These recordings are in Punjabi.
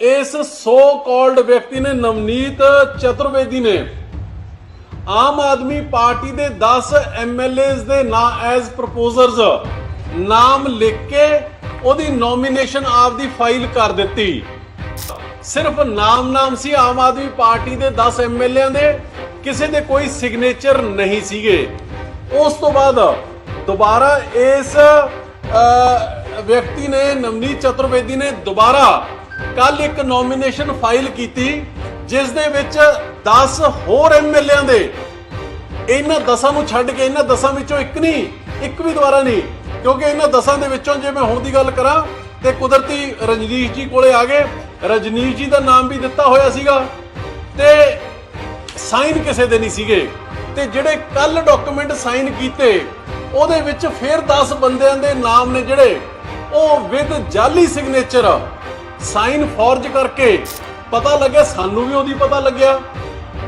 ਇਸ ਸੋ ਕਾਲਡ ਵਿਅਕਤੀ ਨੇ ਨਵਨੀਤ ਚਤੁਰਵੇਦੀ ਨੇ ਆਮ ਆਦਮੀ ਪਾਰਟੀ ਦੇ 10 ਐਮਐਲਏਜ਼ ਦੇ ਨਾਂ ਐਜ਼ ਪ੍ਰਪੋਜ਼ਰਸ ਨਾਮ ਲਿਖ ਕੇ ਉਹਦੀ ਨੋਮੀਨੇਸ਼ਨ ਆਪਦੀ ਫਾਈਲ ਕਰ ਦਿੱਤੀ। ਸਿਰਫ ਨਾਮ ਨਾਮ ਸੀ ਆਮ ਆਦਮੀ ਪਾਰਟੀ ਦੇ 10 ਐਮਐਲਏਆਂ ਦੇ, ਕਿਸੇ ਦੇ ਕੋਈ ਸਿਗਨੇਚਰ ਨਹੀਂ ਸੀਗੇ। ਉਸ ਤੋਂ ਬਾਅਦ ਦੁਬਾਰਾ ਇਸ ਵਿਅਕਤੀ ਨੇ ਨਵਨੀਤ ਚਤੁਰਵੇਦੀ ਨੇ ਦੁਬਾਰਾ ਕੱਲ ਇੱਕ ਨੋਮੀਨੇਸ਼ਨ ਫਾਈਲ ਕੀਤੀ, ਜਿਸ ਦੇ ਵਿੱਚ 10 ਹੋਰ ਐਮਐਲਏਆਂ ਦੇ। ਇਹਨਾਂ ਦਸਾਂ ਨੂੰ ਛੱਡ ਕੇ ਇਹਨਾਂ ਦਸਾਂ ਵਿੱਚੋਂ ਇੱਕ ਨਹੀਂ, ਇੱਕ ਵੀ ਦੁਬਾਰਾ ਨਹੀਂ। ਕਿਉਂਕਿ ਇਹਨਾਂ ਦਸਾਂ ਦੇ ਵਿੱਚੋਂ ਜੇ ਮੈਂ ਹੁਣ ਦੀ ਗੱਲ ਕਰਾਂ, ਤੇ ਕੁਦਰਤੀ ਰਜਨੀਸ਼ ਜੀ ਕੋਲੇ ਆ ਗਏ। ਰਜਨੀਸ਼ ਜੀ ਦਾ ਨਾਮ ਵੀ ਦਿੱਤਾ ਹੋਇਆ ਸੀਗਾ, ਤੇ ਸਾਈਨ ਕਿਸੇ ਦੇ ਨਹੀਂ ਸੀਗੇ। ਤੇ ਜਿਹੜੇ ਕੱਲ ਡਾਕੂਮੈਂਟ ਸਾਈਨ ਕੀਤੇ, ਉਹਦੇ ਵਿੱਚ ਫਿਰ 10 ਬੰਦਿਆਂ ਦੇ ਨਾਮ ਨੇ ਜਿਹੜੇ, ਉਹ ਵਿਦ ਜਾਲੀ ਸਿਗਨੇਚਰ ਸਾਈਨ ਫੋਰਜ ਕਰਕੇ ਪਤਾ ਲੱਗਿਆ, ਸਾਨੂੰ ਵੀ ਉਹਦੀ ਪਤਾ ਲੱਗਿਆ,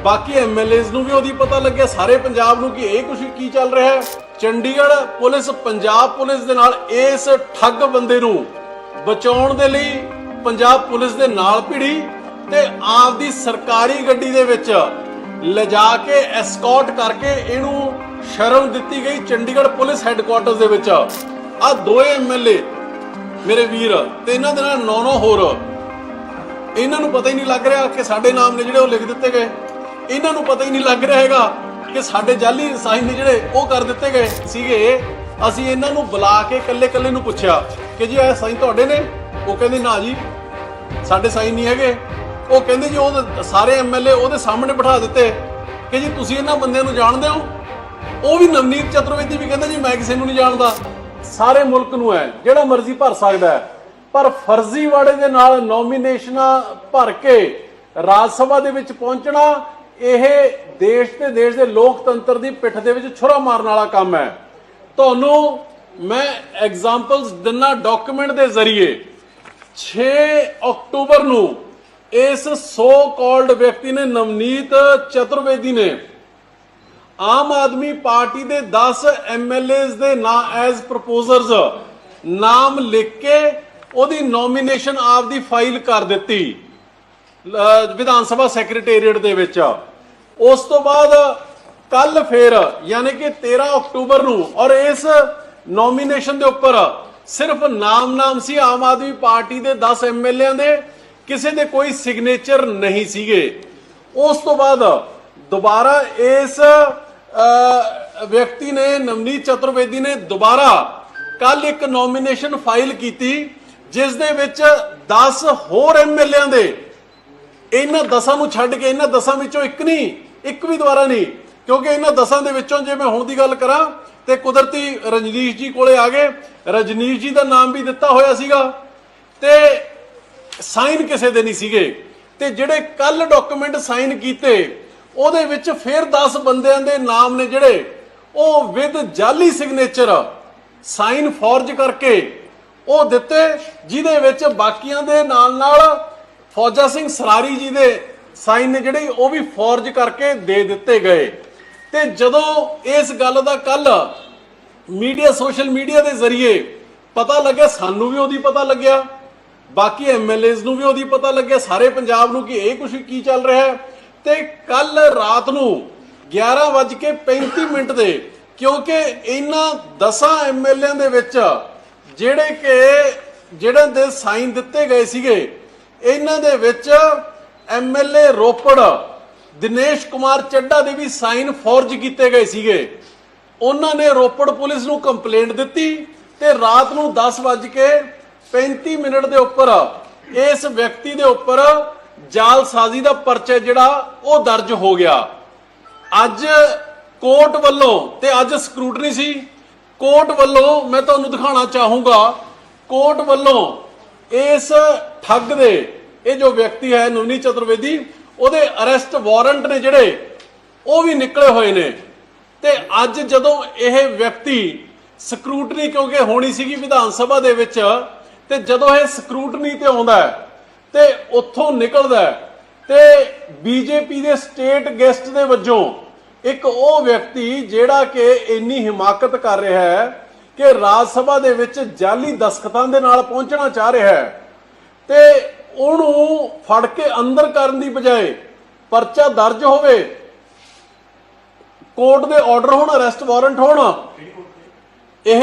ਬਾਕੀ ਐਮਐਲਏਜ਼ ਨੂੰ ਵੀ ਉਹਦੀ ਪਤਾ ਲੱਗਿਆ, ਸਾਰੇ ਪੰਜਾਬ ਨੂੰ ਕਿ ਇਹ ਕੁਝ ਕੀ ਚੱਲ ਰਿਹਾ ਹੈ। ਚੰਡੀਗੜ੍ਹ ਪੁਲਿਸ, ਪੰਜਾਬ ਪੁਲਿਸ ਦੇ ਨਾਲ ਇਸ ਠੱਗ ਬੰਦੇ ਨੂੰ ਬਚਾਉਣ ਦੇ ਲਈ ਪੰਜਾਬ ਪੁਲਿਸ ਦੇ ਨਾਲ ਭਿੜੀ ਤੇ ਆਪਦੀ ਸਰਕਾਰੀ ਗੱਡੀ ਦੇ ਵਿੱਚ ਲਿਜਾ ਕੇ ਐਸਕੌਰਟ ਕਰਕੇ ਇਹਨੂੰ ਸ਼ਰਮ ਦਿੱਤੀ ਗਈ ਚੰਡੀਗੜ੍ਹ ਪੁਲਿਸ ਹੈੱਡਕੁਆਰਟਰਸ ਦੇ ਵਿੱਚ। ਆ ਦੋਏ ਐਮਐਲਏ ਮੇਰੇ ਵੀਰ, ਤੇ ਇਹਨਾਂ ਦੇ ਨਾਲ ਨੌ ਨੌ ਹੋਰ। ਇਹਨਾਂ ਨੂੰ ਪਤਾ ਹੀ ਨਹੀਂ ਲੱਗ ਰਿਹਾ ਕਿ ਸਾਡੇ ਨਾਮ ਨੇ ਜਿਹੜੇ ਉਹ ਲਿਖ ਦਿੱਤੇ ਗਏ। ਇਹਨਾਂ ਨੂੰ ਪਤਾ ਹੀ ਨਹੀਂ ਲੱਗ ਰਿਹਾ ਹੈਗਾ ਕਿ ਸਾਡੇ ਜਾਲੀ ਸਾਈਨ ਨੇ ਜਿਹੜੇ ਉਹ ਕਰ ਦਿੱਤੇ ਗਏ ਸੀਗੇ। ਅਸੀਂ ਇਹਨਾਂ ਨੂੰ ਬੁਲਾ ਕੇ ਇਕੱਲੇ-ਇਕੱਲੇ ਨੂੰ ਪੁੱਛਿਆ ਕਿ ਜੀ ਇਹ ਸਾਈਨ ਤੁਹਾਡੇ ਨੇ? ਉਹ ਕਹਿੰਦੇ, ਨਾ ਜੀ, ਸਾਡੇ ਸਾਈਨ ਨਹੀਂ ਹੈਗੇ। ਉਹ ਕਹਿੰਦੇ, ਜੀ, ਉਹ ਸਾਰੇ ਐਮਐਲਏ ਉਹਦੇ ਸਾਹਮਣੇ ਬਿਠਾ ਦਿੱਤੇ ਕਿ ਜੀ ਤੁਸੀਂ ਇਹਨਾਂ ਬੰਦਿਆਂ ਨੂੰ ਜਾਣਦੇ ਹੋ? ਉਹ ਵੀ ਨਵਨੀਤ ਚਤੁਰਵੇਦੀ ਵੀ ਕਹਿੰਦਾ, ਜੀ, ਮੈਂ ਕਿਸੇ ਨੂੰ ਨਹੀਂ ਜਾਣਦਾ। ਸਾਰੇ ਮੁਲਕ ਨੂੰ ਹੈ, ਜਿਹੜਾ ਮਰਜ਼ੀ ਭਰ ਸਕਦਾ ਹੈ। ਪਰ ਫਰਜ਼ੀਵਾੜੇ ਦੇ ਨਾਲ ਨੋਮੀਨੇਸ਼ਨਾਂ ਭਰ ਕੇ ਰਾਜ ਸਭਾ ਦੇ ਵਿੱਚ ਪਹੁੰਚਣਾ, ਇਹ ਦੇਸ਼ ਤੇ ਦੇਸ਼ ਦੇ ਲੋਕਤੰਤਰ ਦੀ ਪਿੱਠ ਦੇ ਵਿੱਚ ਛੁਰਾ ਮਾਰਨ ਵਾਲਾ ਕੰਮ ਹੈ। ਤੁਹਾਨੂੰ ਮੈਂ ਐਗਜ਼ਾਮਪਲਸ ਦਿਨਾ ਡਾਕੂਮੈਂਟ ਦੇ ਜ਼ਰੀਏ। 6 ਅਕਤੂਬਰ ਨੂੰ ਇਸ ਸੋ ਕਾਲਡ ਵਿਅਕਤੀ ਨੇ ਨਵਨੀਤ ਚਤੁਰਵੇਦੀ ਨੇ ਆਮ ਆਦਮੀ ਪਾਰਟੀ ਦੇ 10 ਐਮਐਲਏਜ਼ ਦੇ ਨਾਂ ਐਜ਼ ਪ੍ਰਪੋਜ਼ਰਸ ਨਾਮ ਲਿਖ ਕੇ ਉਹਦੀ ਨੋਮੀਨੇਸ਼ਨ ਆਪ ਦੀ ਫਾਈਲ ਕਰ ਦਿੱਤੀ ਵਿਧਾਨ ਸਭਾ ਸੈਕਟਰੀਏਟ ਦੇ ਵਿੱਚ। ਉਸ ਤੋਂ ਬਾਅਦ ਕੱਲ ਫੇਰ, ਯਾਨੀ ਕਿ 13 ਅਕਤੂਬਰ ਨੂੰ, ਔਰ ਇਸ ਨੋਮੀਨੇਸ਼ਨ ਦੇ ਉੱਪਰ ਸਿਰਫ ਨਾਮ ਨਾਮ ਸੀ ਆਮ ਆਦਮੀ ਪਾਰਟੀ ਦੇ 10 ਐਮਐਲਏਆਂ ਦੇ, ਕਿਸੇ ਦੇ ਕੋਈ ਸਿਗਨੇਚਰ ਨਹੀਂ ਸੀਗੇ। ਉਸ ਤੋਂ ਬਾਅਦ ਦੁਬਾਰਾ ਇਸ ਵਿਅਕਤੀ ਨੇ ਨਵਨੀਤ ਚਤੁਰਵੇਦੀ ਨੇ ਦੁਬਾਰਾ ਕੱਲ ਇੱਕ ਨੋਮੀਨੇਸ਼ਨ ਫਾਈਲ ਕੀਤੀ, ਜਿਸ ਦੇ ਵਿੱਚ 10 ਹੋਰ ਐਮਐਲਏਆਂ ਦੇ, ਇਹਨਾਂ ਦਸਾਂ ਨੂੰ ਛੱਡ ਕੇ ਇਹਨਾਂ ਦਸਾਂ ਵਿੱਚੋਂ ਇੱਕ ਨਹੀਂ, ਇੱਕ ਵੀ ਦੁਬਾਰਾ ਨਹੀਂ, ਕਿਉਂਕਿ ਇਹਨਾਂ ਦਸਾਂ ਦੇ ਵਿੱਚੋਂ ਜੇ ਮੈਂ ਹੁਣ ਦੀ ਗੱਲ ਕਰਾਂ, ਤੇ ਕੁਦਰਤੀ ਰਜਨੀਸ਼ ਜੀ ਕੋਲੇ ਆ ਗਏ, ਰਜਨੀਸ਼ ਜੀ ਦਾ ਨਾਮ ਵੀ ਦਿੱਤਾ ਹੋਇਆ ਸੀਗਾ, ਤੇ ਸਾਈਨ ਕਿਸੇ ਦੇ ਨਹੀਂ ਸੀਗੇ, ਤੇ ਜਿਹੜੇ ਕੱਲ ਡਾਕੂਮੈਂਟ ਸਾਈਨ ਕੀਤੇ ਉਹਦੇ ਵਿੱਚ ਫਿਰ 10 ਬੰਦਿਆਂ ਦੇ ਨਾਮ ਨੇ ਜਿਹੜੇ, ਉਹ ਵਿਦ ਜਾਲੀ ਸਿਗਨੇਚਰ ਸਾਈਨ ਫੋਰਜ ਕਰਕੇ ਉਹ ਦਿੱਤੇ, ਜਿਹਦੇ ਵਿੱਚ ਬਾਕੀਆਂ ਦੇ ਨਾਲ ਨਾਲ ਫੌਜਾ ਸਿੰਘ ਸਰਾਰੀ ਜੀ ਦੇ ਸਾਈਨ ਨੇ ਜਿਹੜੇ, ਉਹ ਵੀ ਫੋਰਜ ਕਰਕੇ ਦੇ ਦਿੱਤੇ ਗਏ। ਤੇ ਜਦੋਂ ਇਸ ਗੱਲ ਦਾ ਕੱਲ ਮੀਡੀਆ ਸੋਸ਼ਲ ਮੀਡੀਆ ਦੇ ਜ਼ਰੀਏ ਪਤਾ ਲੱਗਿਆ, ਸਾਨੂੰ ਵੀ ਉਹਦੀ ਪਤਾ ਲੱਗਿਆ, ਬਾਕੀ ਐਮਐਲਏਜ਼ ਨੂੰ ਵੀ ਉਹਦੀ ਪਤਾ ਲੱਗਿਆ, ਸਾਰੇ ਪੰਜਾਬ ਨੂੰ ਕਿ ਇਹ ਕੁਝ ਕੀ ਚੱਲ ਰਿਹਾ ਹੈ। ਤੇ ਕੱਲ ਰਾਤ ਨੂੰ 11:35 ਮਿੰਟ ਦੇ, ਕਿਉਂਕਿ ਇਹਨਾਂ 10 ਐਮਐਲਏਆਂ ਦੇ ਵਿੱਚ ਜਿਹੜੇ ਕਿ ਜਿਹੜੇ ਦੇ ਸਾਈਨ ਦਿੱਤੇ ਗਏ ਸੀਗੇ, ਇਹਨਾਂ ਦੇ ਵਿੱਚ ਐਮਐਲਏ ਰੋਪੜ, ਦਿਨੇਸ਼ ਕੁਮਾਰ ਚੱਡਾ ਦੇ ਵੀ ਸਾਈਨ ਫੋਰਜ ਕੀਤੇ ਗਏ ਸੀਗੇ। ਉਹਨਾਂ ਨੇ ਰੋਪੜ ਪੁਲਿਸ ਨੂੰ ਕੰਪਲੇਂਟ ਦਿੱਤੀ ਤੇ ਰਾਤ ਨੂੰ 10:35 ਮਿੰਟ ਦੇ ਉੱਪਰ ਇਸ ਵਿਅਕਤੀ ਦੇ ਉੱਪਰ ਜਾਲਸਾਜ਼ੀ ਦਾ ਪਰਚਾ ਜਿਹੜਾ, ਉਹ ਦਰਜ ਹੋ ਗਿਆ। ਅੱਜ ਕੋਰਟ ਵੱਲੋਂ, ਤੇ ਅੱਜ ਸਕਰੂਟਨੀ ਸੀ, ਕੋਰਟ ਵੱਲੋਂ, ਮੈਂ ਤੁਹਾਨੂੰ ਦਿਖਾਉਣਾ ਚਾਹੂੰਗਾ, ਕੋਰਟ ਵੱਲੋਂ ਇਸ ਠੱਗ ਦੇ, ਇਹ ਜੋ ਵਿਅਕਤੀ ਹੈ ਨਵਨੀ ਚਤੁਰਵੇਦੀ, ਉਹਦੇ ਅਰੈਸਟ ਵਾਰੰਟ ਨੇ ਜਿਹੜੇ, ਉਹ ਵੀ ਨਿਕਲੇ ਹੋਏ ਨੇ। ਤੇ ਅੱਜ ਜਦੋਂ ਇਹ ਵਿਅਕਤੀ ਸਕਰੂਟਨੀ ਕਿਉਂਕਿ ਹੋਣੀ ਸੀਗੀ ਵਿਧਾਨ ਸਭਾ ਦੇ ਵਿੱਚ, ਤੇ ਜਦੋਂ ਇਹ ਸਕਰੂਟਨੀ ਤੇ ਆਉਂਦਾ ਹੈ ਤੇ ਉੱਥੋਂ ਨਿਕਲਦਾ ਹੈ। ਤੇ ਬੀਜੇਪੀ ਦੇ ਸਟੇਟ ਗੈਸਟ ਦੇ ਵਜੋਂ ਇੱਕ ਉਹ ਵਿਅਕਤੀ ਜਿਹੜਾ ਕਿ ਇੰਨੀ ਹਿਮਾਕਤ ਕਰ ਰਿਹਾ ਹੈ ਕਿ ਰਾਜ ਸਭਾ ਦੇ ਵਿੱਚ ਜਾਲੀ ਦਸਖਤਾਂ ਦੇ ਨਾਲ ਪਹੁੰਚਣਾ ਚਾਹ ਰਿਹਾ ਹੈ। ਤੇ ਉਹਨੂੰ ਫੜ ਕੇ ਅੰਦਰ ਕਰਨ ਦੀ ਬਜਾਏ ਪਰਚਾ ਦਰਜ ਹੋਵੇ, ਕੋਰਟ ਦੇ ਆਰਡਰ ਹੋਣ, ਅਰੈਸਟ ਵਾਰੰਟ ਹੋਣ, ਇਹ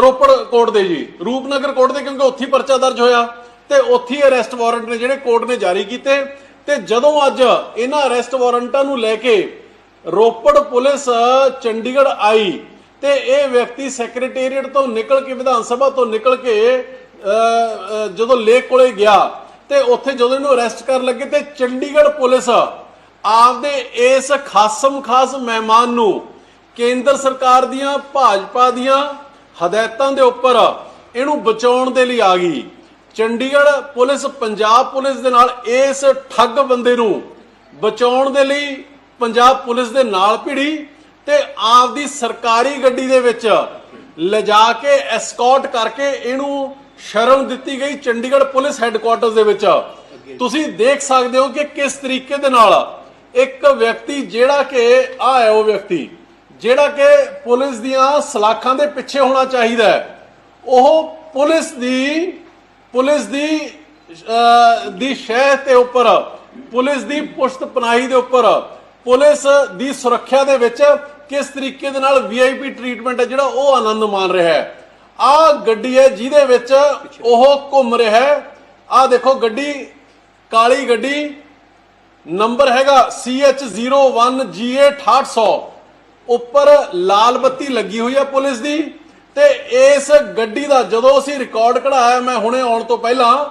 ਰੋਪੜ ਕੋਰਟ ਦੇ ਜੀ, ਰੂਪਨਗਰ ਕੋਰਟ ਦੇ ਕਿਉਂਕਿ ਉੱਥੇ ਹੀ ਪਰਚਾ ਦਰਜ ਹੋਇਆ। ਤੇ ਉੱਥੇ ਹੀ ਅਰੈਸਟ ਵਾਰੰਟ ਨੇ ਜਿਹੜੇ ਕੋਰਟ ਨੇ ਜਾਰੀ ਕੀਤੇ। ਤੇ ਜਦੋਂ ਅੱਜ ਇਹਨਾਂ ਅਰੈਸਟ ਵਾਰੰਟਾਂ ਨੂੰ ਲੈ ਕੇ ਰੋਪੜ ਪੁਲਿਸ, ਚੰਡੀਗੜ੍ਹ ਆਈ, ਤੇ ਇਹ ਵਿਅਕਤੀ ਸੈਕਟਰੀਏਟ ਤੋਂ ਨਿਕਲ ਕੇ, ਵਿਧਾਨ ਸਭਾ ਤੋਂ ਨਿਕਲ ਕੇ ਜਦੋਂ ਲੇਕ ਕੋਲੇ ਗਿਆ, ਤੇ ਉੱਥੇ ਜਦੋਂ ਇਹਨੂੰ ਅਰੈਸਟ ਕਰਨ ਲੱਗੇ, ਤੇ ਚੰਡੀਗੜ੍ਹ ਪੁਲਿਸ ਆਪਦੇ ਇਸ ਖਾਸਮ ਖਾਸ ਮਹਿਮਾਨ ਨੂੰ ਕੇਂਦਰ ਸਰਕਾਰ ਦੀਆਂ, ਭਾਜਪਾ ਦੀਆਂ ਹਦਾਇਤਾਂ ਦੇ ਉੱਪਰ ਇਹਨੂੰ ਬਚਾਉਣ ਦੇ ਲਈ ਆ ਗਈ। ਚੰਡੀਗੜ੍ਹ ਪੁਲਿਸ, ਪੰਜਾਬ ਪੁਲਿਸ ਦੇ ਨਾਲ ਇਸ ਠੱਗ ਬੰਦੇ ਨੂੰ ਬਚਾਉਣ ਦੇ ਲਈ ਪੰਜਾਬ ਪੁਲਿਸ ਦੇ ਨਾਲ ਭਿੜੀ ਤੇ ਆਪਦੀ ਸਰਕਾਰੀ ਗੱਡੀ ਦੇ ਵਿੱਚ ਲਿਜਾ ਕੇ ਐਸਕੌਰਟ ਕਰਕੇ ਇਹਨੂੰ ਸ਼ਰਮ ਦਿੱਤੀ ਗਈ ਚੰਡੀਗੜ੍ਹ ਪੁਲਿਸ ਹੈੱਡਕੁਆਰਟਰਸ ਦੇ ਵਿੱਚ। ਤੁਸੀਂ ਦੇਖ ਸਕਦੇ ਹੋ ਕਿ ਕਿਸ ਤਰੀਕੇ ਦੇ ਨਾਲ ਇੱਕ ਵਿਅਕਤੀ, ਜਿਹੜਾ ਕਿ ਆ ਹੈ ਉਹ ਵਿਅਕਤੀ, ਜਿਹੜਾ ਕਿ ਪੁਲਿਸ ਦੀਆਂ ਸਲਾਖਾਂ ਦੇ ਪਿੱਛੇ ਹੋਣਾ ਚਾਹੀਦਾ ਹੈ। ਉਹ ਪੁਲਿਸ ਦੀ ਪੁਲਿਸ ਦੀ ਅਹ, ਦੀ ਸ਼ਹਿ ਤੇ ਉੱਪਰ ਪੁਲਿਸ ਦੀ ਪੁਸ਼ਤ ਪਨਾਹੀ ਦੇ ਉੱਪਰ ਪੁਲਿਸ ਦੀ ਸੁਰੱਖਿਆ ਦੇ ਵਿੱਚ ਕਿਸ ਤਰੀਕੇ ਦੇ ਨਾਲ ਵੀਆਈਪੀ ਟ੍ਰੀਟਮੈਂਟ ਹੈ ਜਿਹੜਾ ਉਹ ਆਨੰਦ ਮਾਣ ਰਿਹਾ ਹੈ। ਆ ਗੱਡੀ ਹੈ ਜਿਹਦੇ ਵਿੱਚ ਉਹ ਘੁੰਮ ਰਿਹਾ ਹੈ। ਆ ਦੇਖੋ ਗੱਡੀ ਕਾਲੀ ਗੱਡੀ ਨੰਬਰ ਹੈਗਾ CH01GA6800 ਉੱਪਰ ਲਾਲ ਬੱਤੀ ਲੱਗੀ ਹੋਈ ਹੈ ਪੁਲਿਸ ਦੀ। ਤੇ ਇਸ ਗੱਡੀ ਦਾ ਜਦੋਂ ਅਸੀਂ ਰਿਕਾਰਡ ਕਢਾਇਆ, ਮੈਂ ਹੁਣੇ ਆਉਣ ਤੋਂ ਪਹਿਲਾਂ,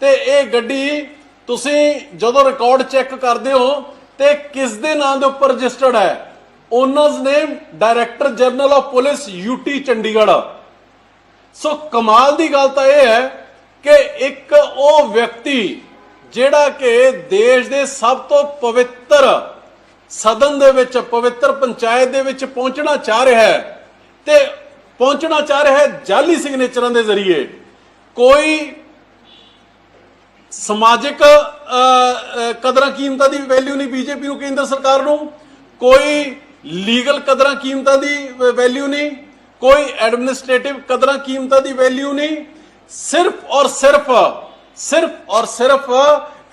ਤੇ ਇਹ ਗੱਡੀ ਤੁਸੀਂ ਜਦੋਂ ਰਿਕਾਰਡ ਚੈੱਕ ਕਰਦੇ ਹੋ, ਤੇ ਕਿਸ ਦੇ ਨਾਂ ਦੇ ਉੱਪਰ ਰਜਿਸਟਰਡ ਹੈ? Owner's name director general of police UT Chandigarh so ਕਮਾਲ ਦੀ ਗੱਲ ਤਾਂ ਇਹ ਹੈ ਕਿ ਇੱਕ ਉਹ ਵਿਅਕਤੀ ਜਿਹੜਾ ਕਿ ਦੇਸ਼ ਦੇ ਸਭ ਤੋਂ ਪਵਿੱਤਰ ਸਦਨ ਦੇ ਵਿੱਚ, ਪਵਿੱਤਰ ਪੰਚਾਇਤ ਦੇ ਵਿੱਚ ਪਹੁੰਚਣਾ ਚਾਹ ਰਿਹਾ ਹੈ, ਤੇ ਪਹੁੰਚਣਾ ਚਾਹ ਰਿਹਾ ਹੈ ਜਾਲੀ ਸਿਗਨੇਚਰਾਂ ਦੇ ਜ਼ਰੀਏ। ਕੋਈ ਸਮਾਜਿਕ ਕਦਰਾਂ ਕੀਮਤਾਂ ਦੀ ਵੈਲਿਊ ਨਹੀਂ ਬੀਜੇਪੀ ਨੂੰ ਕੇਂਦਰ ਸਰਕਾਰ ਨੂੰ। ਕੋਈ ਲੀਗਲ ਕਦਰਾਂ ਕੀਮਤਾਂ ਦੀ ਵੈਲਿਊ ਨਹੀਂ। ਕੋਈ ਐਡਮਿਨਿਸਟ੍ਰੇਟਿਵ ਕਦਰਾਂ ਕੀਮਤਾਂ ਦੀ ਵੈਲਿਊ ਨਹੀਂ। ਸਿਰਫ ਔਰ ਸਿਰਫ ਸਿਰਫ ਔਰ ਸਿਰਫ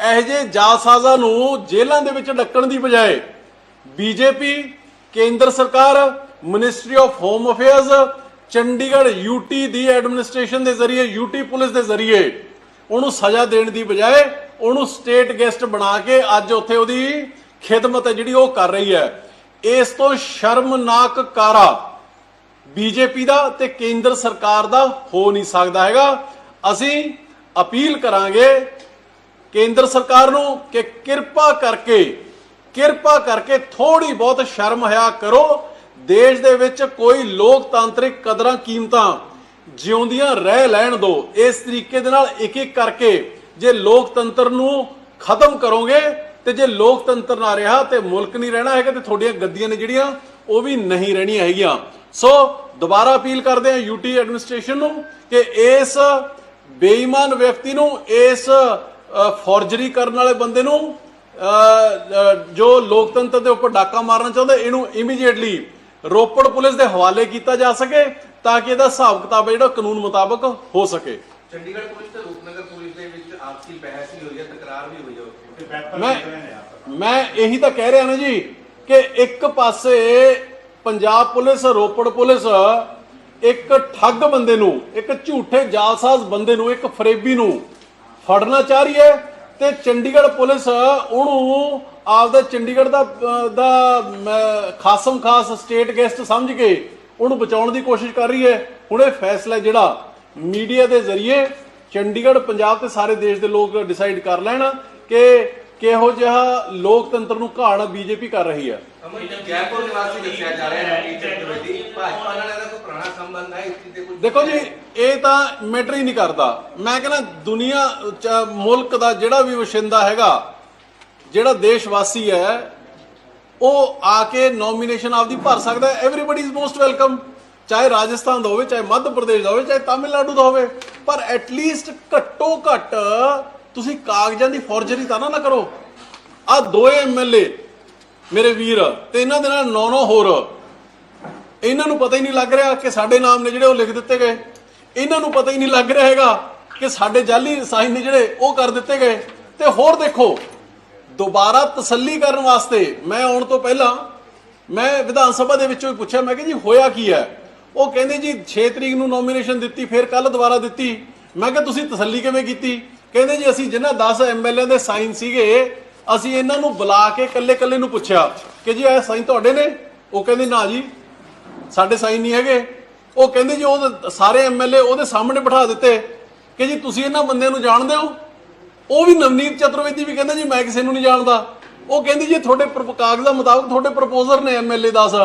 ਇਹ ਜੇ ਜਾਸਾਜ਼ਾ ਨੂੰ ਜੇਲ੍ਹਾਂ ਦੇ ਵਿੱਚ ਡੱਕਣ ਦੀ ਬਜਾਏ ਬੀਜੇਪੀ, ਕੇਂਦਰ ਸਰਕਾਰ ministry of home affairs Chandigarh UT the administration ਦੇ ਜ਼ਰੀਏ ਯੂਟੀ ਪੁਲਿਸ ਦੇ ਜ਼ਰੀਏ ਉਹਨੂੰ ਸਜ਼ਾ ਦੇਣ ਦੀ ਬਜਾਏ ਉਹਨੂੰ ਸਟੇਟ ਗੈਸਟ ਬਣਾ ਕੇ ਅੱਜ ਉੱਥੇ ਉਹਦੀ ਖਿਦਮਤ ਹੈ ਜਿਹੜੀ ਉਹ ਕਰ ਰਹੀ ਹੈ। ਇਸ ਤੋਂ ਸ਼ਰਮਨਾਕ ਕਾਰਾ ਬੀਜੇਪੀ ਦਾ ਤੇ ਕੇਂਦਰ ਸਰਕਾਰ ਦਾ ਹੋ ਨਹੀਂ ਸਕਦਾ ਹੈਗਾ। ਅਸੀਂ ਅਪੀਲ ਕਰਾਂਗੇ ਕੇਂਦਰ ਸਰਕਾਰ ਨੂੰ ਕਿ ਕਿਰਪਾ ਕਰਕੇ ਕਿਰਪਾ ਕਰਕੇ ਥੋੜੀ ਬਹੁਤ ਸ਼ਰਮ ਹਿਆ ਕਰੋ। ਦੇਸ਼ ਦੇ ਵਿੱਚ ਕੋਈ ਲੋਕਤਾਂਤਰਿਕ ਕਦਰਾਂ ਕੀਮਤਾਂ ਜਿਉਂਦੀਆਂ ਰਹਿ ਲੈਣ ਦੋ। ਇਸ ਤਰੀਕੇ ਦੇ ਨਾਲ ਇੱਕ ਇੱਕ ਕਰਕੇ ਜੇ ਲੋਕਤੰਤਰ ਨੂੰ ਖਤਮ ਕਰੋਗੇ ਤੇ ਜੇ ਲੋਕਤੰਤਰ ਨਾ ਰਿਹਾ ਤੇ ਮੁਲਕ ਨਹੀਂ ਰਹਿਣਾ ਹੈਗਾ ਤੇ ਤੁਹਾਡੀਆਂ ਗੱਦੀਆਂ ਨੇ ਜਿਹੜੀਆਂ, ਉਹ ਵੀ ਨਹੀਂ ਰਹਿਣੀਆਂ ਹੈਗੀਆਂ। ਸੋ ਦੁਬਾਰਾ ਅਪੀਲ ਕਰਦੇ ਹਾਂ ਯੂਟੀ ਐਡਮਿਨਿਸਟ੍ਰੇਸ਼ਨ ਨੂੰ ਕਿ ਇਸ ਬੇਈਮਾਨ ਵਿਅਕਤੀ ਨੂੰ, ਇਸ ਫੋਰਜਰੀ ਕਰਨ ਵਾਲੇ ਬੰਦੇ ਨੂੰ ਜੋ ਲੋਕਤੰਤਰ ਦੇ ਉੱਪਰ ਡਾਕਾ ਮਾਰਨਾ ਚਾਹੁੰਦਾ, ਇਹਨੂੰ ਇਮੀਡੀਏਟਲੀ ਰੋਪੜ ਪੁਲਿਸ ਦੇ ਹਵਾਲੇ ਕੀਤਾ ਜਾ ਸਕੇ ਤਾਂ ਕਿ ਇਹਦਾ ਹਿਸਾਬ ਕਿਤਾਬ ਜਿਹੜਾ ਕਾਨੂੰਨ ਮੁਤਾਬਕ ਹੋ ਸਕੇ। ਚੰਡੀਗੜ੍ਹ ਪੁਲਿਸ ਤੇ ਰੂਪਨਗਰ ਪੁਲਿਸ ਦੇ ਵਿੱਚ ਆਪਸੀ ਬਹਿਸ ਵੀ ਹੋਈ ਹੈ ਤਕਰਾਰ ਵੀ ਹੋਈ ਹੈ ਉੱਥੇ। ਮੈਂ ਮੈਂ ਇਹੀ ਤਾਂ ਕਹਿ ਰਿਹਾ ਨਾ ਜੀ ਕਿ ਇੱਕ ਪਾਸੇ ਪੰਜਾਬ ਪੁਲਿਸ ਰੋਪੜ ਪੁਲਿਸ ਇੱਕ ਠੱਗ ਬੰਦੇ ਨੂੰ ਇੱਕ ਝੂਠੇ ਜਾਲਸਾਜ਼ ਬੰਦੇ ਨੂੰ ਇੱਕ ਫਰੇਬੀ ਨੂੰ ਫੜਨਾ ਚਾਹ ਰਹੀ ਹੈ ਤੇ ਚੰਡੀਗੜ੍ਹ ਪੁਲਿਸ ਉਹਨੂੰ ਆਪਦਾ ਚੰਡੀਗੜ੍ਹ ਦਾ ਦਾ ਖਾਸਮ ਖਾਸ ਸਟੇਟ ਗੈਸਟ ਸਮਝ ਕੇ ਉਹਨੂੰ ਬਚਾਉਣ ਦੀ ਕੋਸ਼ਿਸ਼ ਕਰ ਰਹੀ ਹੈ। ਹੁਣ ਇਹ ਫੈਸਲਾ ਜਿਹੜਾ ਮੀਡੀਆ ਦੇ ਜ਼ਰੀਏ ਚੰਡੀਗੜ੍ਹ, ਪੰਜਾਬ ਤੇ ਸਾਰੇ ਦੇਸ਼ ਦੇ ਲੋਕ ਡਿਸਾਈਡ ਕਰ ਲੈਣ ਕਿ ਕਿਹੋ ਜਿਹਾ ਲੋਕਤੰਤਰ ਨੂੰ ਘਾਣ ਬੀਜੇਪੀ ਕਰ ਰਹੀ ਹੈ। ਅਮਰ ਜੈਪੁਰ ਨਿਵਾਸੀ ਦੱਸਿਆ ਜਾ ਰਿਹਾ ਹੈ ਕਿ ਚਤੁਰਵੇਦੀ ਭਾਜਪਾ ਨਾਲ ਇਹਦਾ ਪੁਰਾਣਾ ਸੰਬੰਧ ਹੈ ਇਸ ਚੀਜ਼ ਦੇ ਕੋਈ ਦੇਖੋ ਜੀ ਇਹ ਤਾਂ ਮੈਟਰ ਹੀ ਨਹੀਂ ਕਰਦਾ। ਮੈਂ ਕਹਿੰਦਾ ਦੁਨੀਆ ਚ- ਮੁਲਕ ਦਾ ਜਿਹੜਾ ਵੀ ਵਸਿੰਦਾ ਹੈਗਾ ਜਿਹੜਾ ਦੇਸ਼ ਵਾਸੀ ਹੈ ਉਹ ਆ ਕੇ ਨੋਮੀਨੇਸ਼ਨ ਆਪਦੀ ਭਰ ਸਕਦਾ ਹੈ। ਐਵਰੀਬਾਡੀ ਇਜ਼ ਮੋਸਟ ਵੈਲਕਮ ਚਾਹੇ ਰਾਜਸਥਾਨ ਦਾ ਹੋਵੇ ਚਾਹੇ ਮੱਧ ਪ੍ਰਦੇਸ਼ ਦਾ ਹੋਵੇ ਚਾਹੇ ਤਾਮਿਲਨਾਡੂ ਦਾ ਹੋਵੇ। ਪਰ ਐਟਲੀਸਟ ਘੱਟੋ ਘੱਟ ਤੁਸੀਂ ਕਾਗਜ਼ਾਂ ਦੀ ਫੋਰਜਰੀ ਤਾਂ ਨਾ ਨਾ ਕਰੋ। ਆ ਦੋਏ ਐਮਐਲਏ ਮੇਰੇ ਵੀਰ ਤੇ ਇਹਨਾਂ ਦੇ ਨਾਲ ਨੌ ਨੌ ਹੋਰ। ਇਹਨਾਂ ਨੂੰ ਪਤਾ ਹੀ ਨਹੀਂ ਲੱਗ ਰਿਹਾ ਕਿ ਸਾਡੇ ਨਾਮ ਨੇ ਜਿਹੜੇ ਉਹ ਲਿਖ ਦਿੱਤੇ ਗਏ। ਇਹਨਾਂ ਨੂੰ ਪਤਾ ਹੀ ਨਹੀਂ ਲੱਗ ਰਿਹਾ ਹੈਗਾ ਕਿ ਸਾਡੇ ਜਾਲੀ ਸਾਈਨ ਨੇ ਜਿਹੜੇ ਉਹ ਕਰ ਦਿੱਤੇ ਗਏ। ਤੇ ਹੋਰ ਦੇਖੋ, ਦੁਬਾਰਾ ਤਸੱਲੀ ਕਰਨ ਵਾਸਤੇ ਮੈਂ ਆਉਣ ਤੋਂ ਪਹਿਲਾਂ ਮੈਂ ਵਿਧਾਨ ਸਭਾ ਦੇ ਵਿੱਚੋਂ ਹੀ ਪੁੱਛਿਆ, ਮੈਂ ਕਿ ਜੀ ਹੋਇਆ ਕੀ ਹੈ? ਉਹ ਕਹਿੰਦੇ ਜੀ 6 ਤਰੀਕ ਨੂੰ ਨੋਮੀਨੇਸ਼ਨ ਦਿੱਤੀ, ਫਿਰ ਕੱਲ ਦੁਬਾਰਾ ਦਿੱਤੀ। ਮੈਂ ਕਿਹਾ ਤੁਸੀਂ ਤਸੱਲੀ ਕਿਵੇਂ ਕੀਤੀ? ਕਹਿੰਦੇ ਜੀ ਅਸੀਂ ਜਿਨ੍ਹਾਂ 10 ਐਮਐਲਏ ਦੇ ਸਾਈਨ ਸੀਗੇ, ਅਸੀਂ ਇਹਨਾਂ ਨੂੰ ਬੁਲਾ ਕੇ ਇਕੱਲੇ-ਇਕੱਲੇ ਨੂੰ ਪੁੱਛਿਆ ਕਿ ਜੀ ਇਹ ਸਾਈਨ ਤੁਹਾਡੇ ਨੇ? ਉਹ ਕਹਿੰਦੇ ਨਾ ਜੀ ਸਾਡੇ ਸਾਈਨ ਨਹੀਂ ਹੈਗੇ। ਉਹ ਕਹਿੰਦੇ ਜੀ ਉਹ ਸਾਰੇ ਐਮਐਲਏ ਉਹਦੇ ਸਾਹਮਣੇ ਬਿਠਾ ਦਿੱਤੇ ਕਿ ਜੀ, ਤੁਸੀਂ ਇਹਨਾਂ ਬੰਦਿਆਂ ਨੂੰ ਜਾਣਦੇ ਹੋ? ਉਹ ਵੀ ਨਵਨੀਤ ਚਤੁਰਵੇਦੀ ਵੀ ਕਹਿੰਦਾ ਜੀ, ਮੈਂ ਕਿਸੇ ਨੂੰ ਨਹੀਂ ਜਾਣਦਾ। ਉਹ ਕਹਿੰਦੀ ਜੀ, ਤੁਹਾਡੇ ਪ੍ਰਪ- ਕਾਗਜ਼ਾਂ ਮੁਤਾਬਕ ਤੁਹਾਡੇ ਪ੍ਰਪੋਜ਼ਰ ਨੇ ਐਮਐਲਏ 10